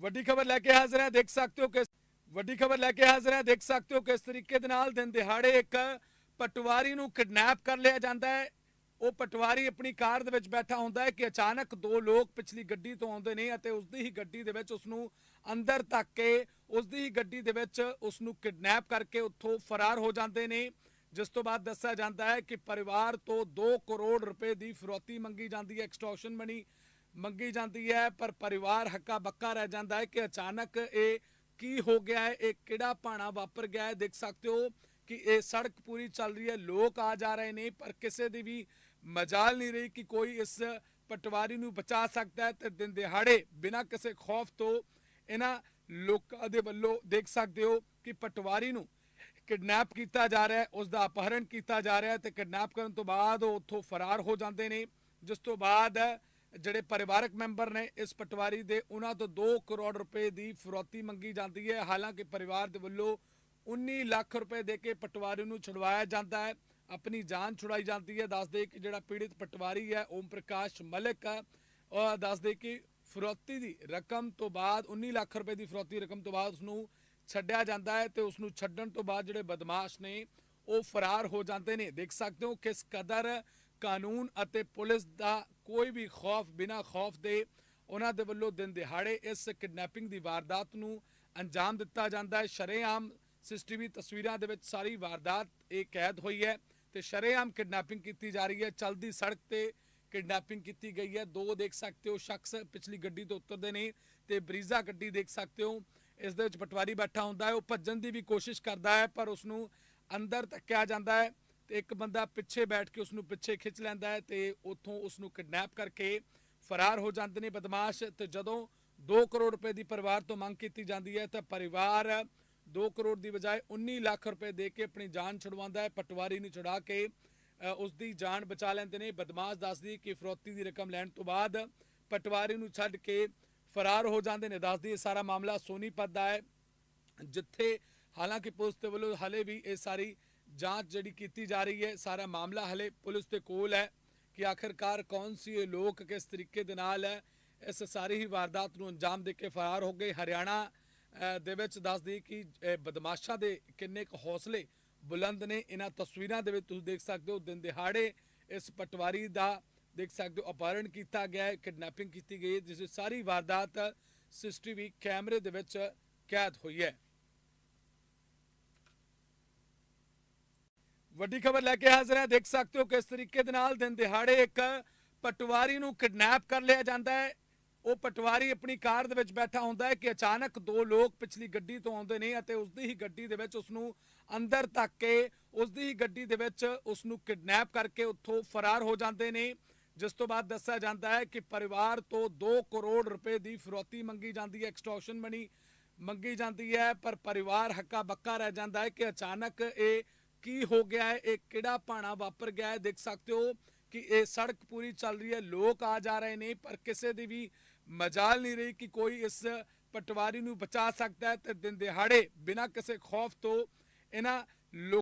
ਵੱਡੀ ਖਬਰ ਲੈ ਕੇ ਹਾਜ਼ਰ ਹਾਂ, ਦੇਖ ਸਕਦੇ ਹੋ ਕਿ ਵੱਡੀ ਖਬਰ ਲੈ ਕੇ ਹਾਜ਼ਰ ਹਾਂ, ਦੇਖ ਸਕਦੇ ਹੋ ਕਿਸ ਤਰੀਕੇ ਦੇ ਨਾਲ ਦਿਨ ਦਿਹਾੜੇ ਇੱਕ ਪਟਵਾਰੀ ਨੂੰ ਕਿਡਨੈਪ ਕਰ ਲਿਆ ਜਾਂਦਾ ਹੈ। ਉਹ ਪਟਵਾਰੀ ਆਪਣੀ ਕਾਰ ਦੇ ਵਿੱਚ ਬੈਠਾ ਹੁੰਦਾ ਹੈ ਕਿ ਅਚਾਨਕ ਦੋ ਲੋਕ ਪਿਛਲੀ ਗੱਡੀ ਤੋਂ ਆਉਂਦੇ ਨੇ ਅਤੇ ਉਸ ਦੀ ਹੀ ਗੱਡੀ ਦੇ ਵਿੱਚ ਉਸ ਨੂੰ ਅੰਦਰ ਧੱਕ ਕੇ ਉਸ ਦੀ ਹੀ ਗੱਡੀ ਦੇ ਵਿੱਚ ਉਸ ਨੂੰ ਕਿਡਨੈਪ ਕਰਕੇ ਉੱਥੋਂ ਫਰਾਰ ਹੋ ਜਾਂਦੇ ਨੇ। ਜਿਸ ਤੋਂ ਬਾਅਦ ਦੱਸਿਆ ਜਾਂਦਾ ਹੈ ਕਿ ਪਰਿਵਾਰ ਤੋਂ 2 ਕਰੋੜ ਰੁਪਏ ਦੀ ਫਿਰੌਤੀ ਮੰਗੀ ਜਾਂਦੀ ਹੈ ਐਕਸਟੋਰਸ਼ਨ ਮਨੀ ਮੰਗੀ ਜਾਂਦੀ ਹੈ, ਪਰ ਪਰਿਵਾਰ ਹੱਕਾ ਬੱਕਾ ਰਹਿ ਜਾਂਦਾ ਹੈ ਕਿ ਅਚਾਨਕ ਇਹ ਕੀ ਹੋ ਗਿਆ ਹੈ, ਇਹ ਕਿਹੜਾ ਭਾਣਾ ਵਾਪਰ ਗਿਆ ਹੈ। ਦੇਖ ਸਕਦੇ ਹੋ ਕਿ ਇਹ ਸੜਕ ਪੂਰੀ ਚੱਲ ਰਹੀ ਹੈ, ਲੋਕ ਆ ਜਾ ਰਹੇ ਨੇ, ਪਰ ਕਿਸੇ ਦੀ ਵੀ ਮਜਾਲ ਨਹੀਂ ਰਹੀ ਕਿ ਕੋਈ ਇਸ ਪਟਵਾਰੀ ਨੂੰ ਬਚਾ ਸਕਦਾ ਹੈ ਤੇ ਦਿਨ ਦਿਹਾੜੇ ਬਿਨਾਂ ਕਿਸੇ ਖੌਫ ਤੋਂ ਇਹਨਾਂ ਲੋਕਾਂ ਦੇ ਵੱਲੋਂ ਦੇਖ ਸਕਦੇ ਹੋ ਕਿ ਪਟਵਾਰੀ ਨੂੰ ਕਿਡਨੈਪ ਕੀਤਾ ਜਾ ਰਿਹਾ ਹੈ ਉਸ ਦਾ ਅਪਹਰਣ ਕੀਤਾ ਜਾ ਰਿਹਾ ਹੈ ਤੇ ਕਿਡਨੈਪ ਕਰਨ ਤੋਂ ਬਾਅਦ ਉਹ ਉੱਥੋਂ ਫਰਾਰ ਹੋ ਜਾਂਦੇ ਨੇ, ਜਿਸ ਤੋਂ ਬਾਅਦ ਜਿਹੜੇ ਪਰਿਵਾਰਕ ਮੈਂਬਰ ਨੇ ਇਸ ਪਟਵਾਰੀ ਦੇ, ਉਹਨਾਂ ਤੋਂ 2 ਕਰੋੜ ਰੁਪਏ ਦੀ ਫਿਰੌਤੀ ਮੰਗੀ ਜਾਂਦੀ ਹੈ। ਹਾਲਾਂਕਿ ਪਰਿਵਾਰ ਦੇ ਵੱਲੋਂ 19 ਲੱਖ ਰੁਪਏ ਦੇ ਕੇ ਪਟਵਾਰੀ ਨੂੰ ਛੁਡਵਾਇਆ ਜਾਂਦਾ ਹੈ। ਆਪਣੀ ਜਾਨ ਛੁਡਾਈ ਜਾਂਦੀ ਹੈ। ਦੱਸਦੇ ਕਿ ਜਿਹੜਾ ਪੀੜਿਤ ਪਟਵਾਰੀ ਹੈ, ਓਮ ਪ੍ਰਕਾਸ਼ ਮਲਿਕ ਹੈ, ਉਹ ਦੱਸਦੇ ਕਿ ਫਿਰੌਤੀ ਦੀ ਰਕਮ ਤੋਂ ਬਾਅਦ 19 ਲੱਖ ਰੁਪਏ ਦੀ ਫਿਰੌਤੀ ਰਕਮ ਤੋਂ ਬਾਅਦ ਉਸ ਨੂੰ ਛੱਡਿਆ ਜਾਂਦਾ ਹੈ ਤੇ ਉਸ ਨੂੰ ਛੱਡਣ ਤੋਂ ਬਾਅਦ ਜਿਹੜੇ ਬਦਮਾਸ਼ ਨੇ, ਉਹ ਫਰਾਰ ਹੋ ਜਾਂਦੇ ਨੇ। ਦੇਖ ਸਕਦੇ ਹੋ ਕਿਸ ਕਦਰ ਕਾਨੂੰਨ ਅਤੇ ਪੁਲਿਸ ਦਾ ਕੋਈ ਵੀ ਖੌਫ, ਬਿਨਾ ਖੌਫ ਦੇ ਉਹਨਾਂ ਦੇ ਵੱਲੋਂ ਦਿਨ ਦਿਹਾੜੇ ਇਸ ਕਿਡਨੈਪਿੰਗ ਦੀ ਵਾਰਦਾਤ ਨੂੰ ਅੰਜਾਮ ਦਿੱਤਾ ਜਾਂਦਾ ਹੈ। ਸ਼ਰੇਆਮ ਸੀਸੀਟੀਵੀ ਤਸਵੀਰਾਂ ਦੇ ਵਿੱਚ ਸਾਰੀ ਵਾਰਦਾਤ ਇਹ ਕੈਦ ਹੋਈ ਹੈ ਤੇ ਸ਼ਰੇਆਮ ਕਿਡਨੈਪਿੰਗ ਕੀਤੀ ਜਾ ਰਹੀ ਹੈ। ਚਲਦੀ ਸੜਕ ਤੇ ਕਿਡਨੈਪਿੰਗ ਕੀਤੀ ਗਈ ਹੈ। ਦੋ ਦੇਖ ਸਕਦੇ ਹੋ, ਸ਼ਖਸ ਪਿਛਲੀ ਗੱਡੀ ਤੋਂ ਉਤਰਦੇ ਨੇ ਤੇ ਬਰੀਜ਼ਾ ਗੱਡੀ ਦੇਖ ਸਕਦੇ ਹੋ। ਇਸ ਦੇ ਵਿੱਚ ਪਟਵਾਰੀ ਬੈਠਾ ਹੁੰਦਾ ਹੈ, ਉਹ ਭੱਜਣ ਦੀ ਵੀ ਕੋਸ਼ਿਸ਼ ਕਰਦਾ ਹੈ, ਪਰ ਉਸ ਨੂੰ ਅੰਦਰ ਧੱਕਿਆ ਜਾਂਦਾ ਹੈ। ਤੇ ਇੱਕ ਬੰਦਾ ਪਿੱਛੇ ਬੈਠ ਕੇ ਉਸ ਨੂੰ ਪਿੱਛੇ ਖਿੱਚ ਲੈਂਦਾ ਹੈ ਤੇ ਉੱਥੋਂ ਉਸ ਨੂੰ ਕਿਡਨੈਪ ਕਰਕੇ ਫਰਾਰ ਹੋ ਜਾਂਦੇ ਨੇ ਬਦਮਾਸ਼। ਤੇ ਜਦੋਂ 2 ਕਰੋੜ ਰੁਪਏ ਦੀ ਪਰਿਵਾਰ ਤੋਂ ਮੰਗ ਕੀਤੀ ਜਾਂਦੀ ਹੈ ਤਾਂ ਪਰਿਵਾਰ 2 ਕਰੋੜ ਦੀ ਬਜਾਏ 19 ਲੱਖ ਰੁਪਏ ਦੇ ਕੇ ਆਪਣੀ ਜਾਨ ਛੁਡਵਾਉਂਦਾ ਹੈ ਪਟਵਾਰੀ ਨੂੰ ਛੁਡਾ ਕੇ ਅ, ਉਸ ਦੀ ਜਾਨ ਬਚਾ ਲੈਂਦੇ ਨੇ। ਬਦਮਾਸ਼ ਦੱਸਦੀ ਕਿ ਫਰੋਤੀ ਦੀ ਰਕਮ ਲੈਣ ਤੋਂ ਬਾਅਦ ਪਟਵਾਰੀ ਨੂੰ ਛੱਡ ਕੇ ਫਰਾਰ ਹੋ ਜਾਂਦੇ ਨੇ। ਦੱਸਦੀ ਇਹ ਸਾਰਾ ਮਾਮਲਾ ਸੋਨੀਪਤ ਦਾ ਹੈ ਜਿੱਥੇ ਹਾਲਾਂਕਿ ਪੁਲਿਸ ਦੇ ਵੱਲੋਂ ਹਲੇ ਵੀ ਇਹ ਸਾਰੀ ਜਾਂਚ ਜਿਹੜੀ ਕੀਤੀ ਜਾ ਰਹੀ ਹੈ ਸਾਰਾ ਮਾਮਲਾ ਹਲੇ ਪੁਲਿਸ ਦੇ ਕੋਲ ਹੈ ਕਿ ਆਖਿਰਕਾਰ ਕੌਣ ਸੀ ਇਹ ਲੋਕ ਕਿਸ ਤਰੀਕੇ ਦੇ ਨਾਲ ਇਸ ਸਾਰੀ ਹੀ ਵਾਰਦਾਤ ਨੂੰ ਅੰਜਾਮ ਦੇ ਕੇ ਫਰਾਰ ਹੋ ਗਏ ਹਰਿਆਣਾ ਦੇ ਵਿੱਚ ਦੱਸਦੀ ਕਿ ਅ, ਬਦਮਾਸ਼ਾਂ ਦੇ ਕਿੰਨੇ ਕੁ ਹੌਸਲੇ ਬੁਲੰਦ ਨੇ ਇਹਨਾਂ ਤਸਵੀਰਾਂ ਦੇ ਵਿੱਚ ਤੁਸੀਂ ਦੇਖ ਸਕਦੇ ਹੋ ਦਿਨ ਦਿਹਾੜੇ ਇਸ ਪਟਵਾਰੀ ਦਾ ਦੇਖ ਸਕਦੇ ਹੋ ਅਪਹਰਣ ਕੀਤਾ ਗਿਆ ਹੈ ਕਿਡਨੈਪਿੰਗ ਕੀਤੀ ਗਈ ਜਿਸ ਸਾਰੀ ਵਾਰਦਾਤ ਸੀਸੀਟੀਵੀ ਕੈਮਰੇ ਦੇ ਵਿੱਚ ਕੈਦ ਹੋਈ ਹੈ ਵੱਡੀ ਖਬਰ ਲੈ ਕੇ ਹਾਜ਼ਰ ਹਾਂ। ਦੇਖ ਸਕਦੇ ਹੋ ਕਿਸ ਤਰੀਕੇ ਦੇ ਨਾਲ ਦਿਨ ਦਿਹਾੜੇ ਇੱਕ ਪਟਵਾਰੀ ਨੂੰ ਕਿਡਨੈਪ ਕਰ ਲਿਆ ਜਾਂਦਾ ਹੈ। ਉਹ ਪਟਵਾਰੀ ਆਪਣੀ ਕਾਰ ਦੇ ਵਿੱਚ ਬੈਠਾ ਹੁੰਦਾ ਹੈ ਕਿ ਅਚਾਨਕ ਦੋ ਲੋਕ ਪਿਛਲੀ ਗੱਡੀ ਤੋਂ ਆਉਂਦੇ ਨੇ ਅਤੇ ਉਸ ਦੀ ਹੀ ਗੱਡੀ ਦੇ ਵਿੱਚ ਉਸ ਨੂੰ ਅੰਦਰ ਧੱਕ ਕੇ ਉਸ ਦੀ ਹੀ ਗੱਡੀ ਦੇ ਵਿੱਚ ਉਸ ਨੂੰ ਕਿਡਨੈਪ ਕਰਕੇ ਉੱਥੋਂ ਫਰਾਰ ਹੋ ਜਾਂਦੇ ਨੇ। ਜਿਸ ਤੋਂ ਬਾਅਦ ਦੱਸਿਆ ਜਾਂਦਾ ਹੈ ਕਿ ਪਰਿਵਾਰ ਤੋਂ 2 ਕਰੋੜ ਰੁਪਏ ਦੀ ਫਿਰੌਤੀ ਮੰਗੀ ਜਾਂਦੀ ਹੈ। ਐਕਸਟੋਰਸ਼ਨ ਮਨੀ ਮੰਗੀ ਜਾਂਦੀ ਹੈ, ਪਰ ਪਰਿਵਾਰ ਹੱਕਾ ਬੱਕਾ ਰਹਿ ਜਾਂਦਾ ਹੈ ਕਿ ਅਚਾਨਕ ਇਹ ਕੀ ਹੋ ਗਿਆ ਹੈ? ਇਹ ਕਿਹੜਾ ਭਾਣਾ ਵਾਪਰ ਗਿਆ ਹੈ? ਦੇਖ ਸਕਦੇ ਹੋ ਕਿ ਇਹ ਸੜਕ ਪੂਰੀ ਚੱਲ ਰਹੀ ਹੈ। ਲੋਕ ਆ ਜਾ ਰਹੇ ਨੇ, ਪਰ ਕਿਸੇ ਦੀ ਵੀ ਮਜਾਲ ਨਹੀਂ ਰਹੀ ਕਿ ਕੋਈ ਇਸ ਪਟਵਾਰੀ ਨੂੰ ਬਚਾ ਸਕਦਾ ਹੈ ਤੇ ਦਿਨ ਦਿਹਾੜੇ ਬਿਨਾਂ ਕਿਸੇ ਖੌਫ ਤੋਂ ਇਹਨਾਂ ਲੋਕ